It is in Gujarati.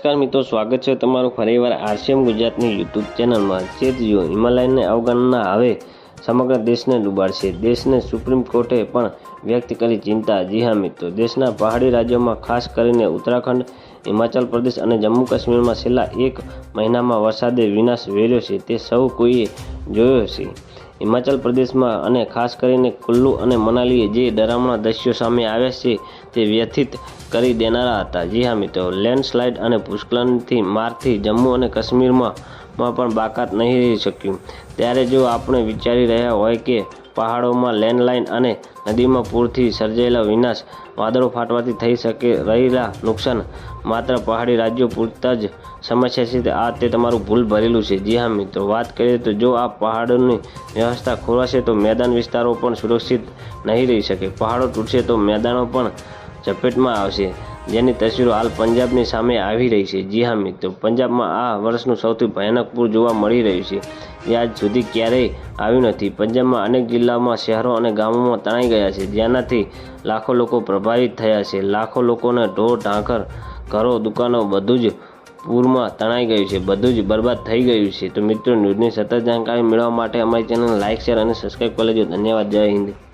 નમસ્કાર મિત્રો સ્વાગત છે તમારું ફરીવાર આરસીએમ ગુજરાતની યુટ્યુબ ચેનલમાં. ચેતજો હિમાલયને અવગણના હવે સમગ્ર દેશને ડૂબાડશે. દેશને સુપ્રીમ કોર્ટે પણ વ્યક્ત કરી ચિંતા જી હા મિત્રો દેશના પહાડી રાજ્યોમાં ખાસ કરીને ઉત્તરાખંડ, હિમાચલ પ્રદેશ અને જમ્મુ કાશ્મીરમાં છેલ્લા એક મહિનામાં વરસાદે વિનાશ વેર્યો છે. તે સૌ કોઈએ જોયો છે. હિમાચલ પ્રદેશમાં અને ખાસ કરીને કુલ્લુ અને મનાલીએ જે ડરામણા દ્રશ્યો સામે આવ્યા છે તે વ્યથિત કરી દેનારા હતા. જી હા મિત્રો લેન્ડસ્લાઇડ અને ભૂસ્ખલનથી મારથી જમ્મુ અને કાશ્મીરમાં માં પણ બાકાત નહીં રહી શક્યું. ત્યારે જો આપણે વિચારી રહ્યા હોય કે પહાડોમાં લેન્ડલાઇન અને નદીમાં પૂરથી સર્જાયેલા વિનાશ વાદળો ફાટવાથી થઈ શકે રહેલા નુકસાન, માત્ર પહાડી રાજ્યો પૂરતા જ સમસ્યા છે આ તે તમારું ભૂલ ભરેલું છે. જી હા, મિત્રો, વાત કરીએ તો જો આ પહાડોની વ્યવસ્થા ખોરાશે તો મેદાન વિસ્તારો પણ સુરક્ષિત નહીં રહી શકે. પહાડો તૂટશે તો મેદાનો પણ ઝપેટમાં આવશે. જેની તસવીરો હાલ પંજાબની સામે આવી રહી છે. જી હા મિત્રો, પંજાબમાં આ વર્ષનું સૌથી ભયાનક પૂર જોવા મળી રહ્યું છે. જે આજ સુધી ક્યારેય આવ્યું નથી. પંજાબમાં અનેક જિલ્લાઓમાં શહેરો અને ગામોમાં તણાઈ ગયા છે જેનાથી લાખો લોકો પ્રભાવિત થયા છે. લાખો લોકોને ઢોર, ઢાંકર, ઘરો, દુકાનો બધું જ પૂરમાં તણાઈ ગયું છે, બધું જ બરબાદ થઈ ગયું છે. તો મિત્રો, ન્યૂઝની સતત જાણકારી મેળવવા માટે અમારી ચેનલ લાઇક શેર અને સબસ્ક્રાઈબ કરી લેજો. ધન્યવાદ. જય હિન્દ.